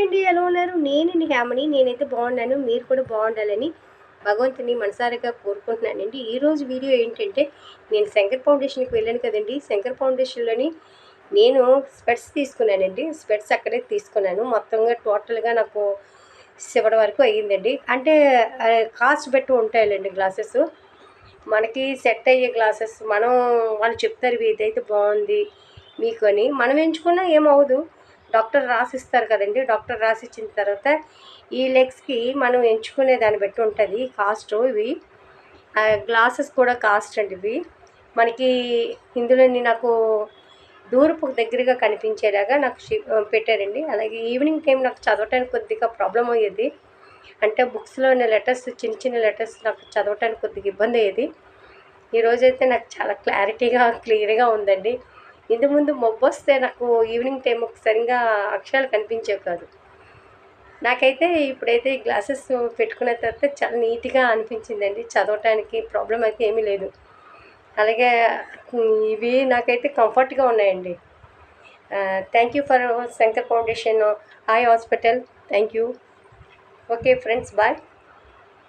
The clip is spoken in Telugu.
ఏంటి ఎలా ఉన్నారు? నేను హ్యామని నేనైతే బాగున్నాను మీరు కూడా బాగుండాలని భగవంతుని మనసారిగా కోరుకుంటున్నానండి. ఈరోజు వీడియో ఏంటంటే నేను శంకర్ ఫౌండేషన్కి వెళ్ళాను కదండి. శంకర్ ఫౌండేషన్లోని నేను స్పెట్స్ తీసుకున్నానండి. స్పెట్స్ అక్కడే తీసుకున్నాను. మొత్తంగా టోటల్గా నాకు చివరి వరకు అయ్యిందండి. అంటే కాస్ట్ పెట్టి ఉంటాయండి గ్లాసెస్. మనకి సెట్ అయ్యే గ్లాసెస్. మనం వాళ్ళు చెప్తారు ఇవి ఇదైతే బాగుంది మీకు అని మనం ఎంచుకున్నా ఏమవుదు డాక్టర్ రాసిస్తారు కదండి. డాక్టర్ రాసిచ్చిన తర్వాత ఈ లెగ్స్కి మనం ఎంచుకునే దాన్ని బట్టి ఉంటుంది. కాస్ట్ ఇవి గ్లాసెస్ కూడా కాస్ట్ అండి ఇవి. మనకి ఇందులోని నాకు దూరపు దగ్గరగా కనిపించేలాగా నాకు పెట్టారండి. అలాగే ఈవినింగ్ టైం నాకు చదవటానికి కొద్దిగా ప్రాబ్లం అయ్యేది. అంటే బుక్స్లో ఉన్న లెటర్స్ చిన్న చిన్న లెటర్స్ నాకు చదవటానికి కొద్దిగా ఇబ్బంది అయ్యేది. ఈరోజైతే నాకు చాలా క్లారిటీగా క్లియర్గా ఉందండి. ఇంతకుముందు మబ్బు వస్తే నాకు ఈవినింగ్ టైం సరిగా అక్షరాలు కనిపించేవి కాదు. నాకైతే ఇప్పుడైతే ఈ గ్లాసెస్ పెట్టుకున్న తర్వాత చాలా నీట్గా అనిపించిందండి. చదవటానికి ప్రాబ్లం అయితే ఏమీ లేదు. అలాగే ఇవి నాకైతే కంఫర్ట్గా ఉన్నాయండి. Thank you for Shankar foundation eye hospital. Thank you. Okay friends bye.